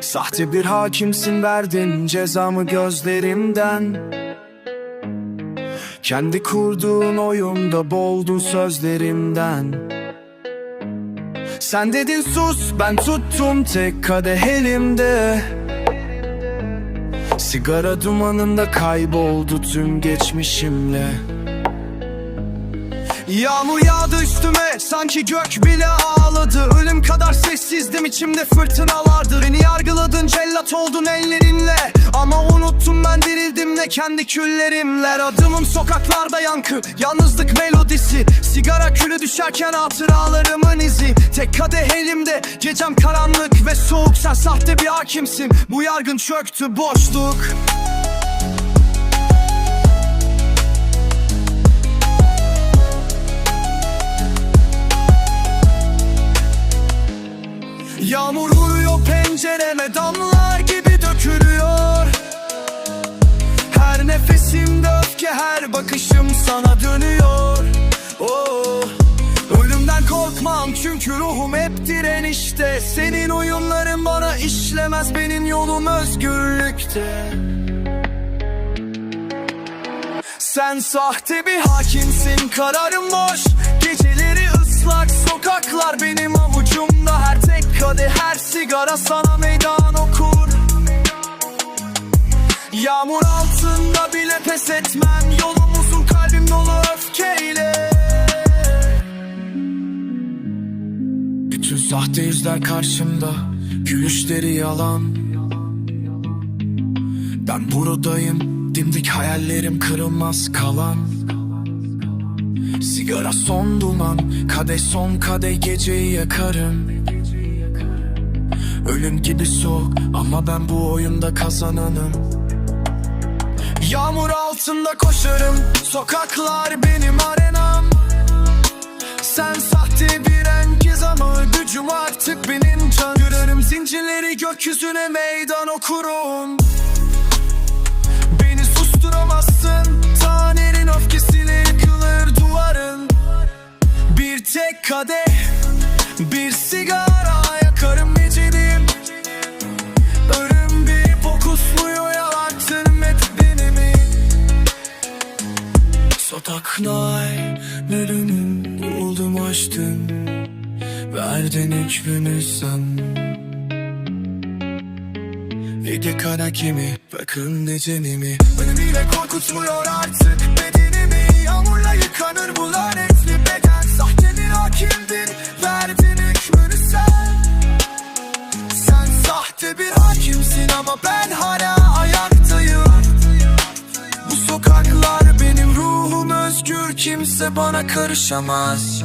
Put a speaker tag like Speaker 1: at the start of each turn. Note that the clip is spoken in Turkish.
Speaker 1: Sahte bir hakimsin verdin cezamı gözlerimden. Kendi kurduğun oyunda boğuldun sözlerimden. Sen dedin sus ben tuttum tek kadeh elimde Sigara dumanında kayboldu tüm geçmişimle Yağmur yağdı üstüme sanki gök bile ağladı. Ölüm kadar sessizdim içimde fırtınalardı. Beni yargıladın cellat oldun ellerinle. Ama unuttum ben dirildim ne kendi küllerimle Adımım sokaklarda yankı yalnızlık melodisi. Sigara külü düşerken hatıralarımın izi. Tek kadeh elimde gecem karanlık ve soğuk. Sen sahte bir hakimsin. Bu yargın çöktü boşluk Yağmur vuruyor pencereme damlar gibi dökülüyor. Her nefesimde öfke her bakışım sana dönüyor. Oh. Ölümden korkmam çünkü ruhum hep direnişte. Senin oyunların bana işlemez benim yolum özgürlükte. Sen sahte bir hakimsin kararım boş sana meydan okur. Yağmur altında bile pes etmem. Yolumuzun kalbim dolu öfkeyle. Bütün sahte yüzler karşımda. Gülüşleri yalan. Ben buradayım. Dimdik hayallerim kırılmaz kalan. Sigara son duman. Kadeh son kadeh geceyi yakarım Ölüm gibi soğuk Ama ben bu oyunda kazananım. Yağmur altında koşarım Sokaklar benim arenam. Sen sahte bir engiz ama gücüm artık benim can. Kırarım zincirleri gökyüzüne meydan okurum. Beni susturamazsın Tanenin öfkesiyle yıkılır duvarın. Bir tek kadeh Bir sigara Sokaklar bölümün buldum açtım Verdin hükmünü sen. Yedi kara kimi? Bakın decenimi Beni bile korkutmuyor artık bedenimi. Yağmurla yıkanır bu lanetli beden. Sahte bir hakimdin verdin hükmünü sen. Sen sahte bir hakimsin ama ben hala kimse bana karışamaz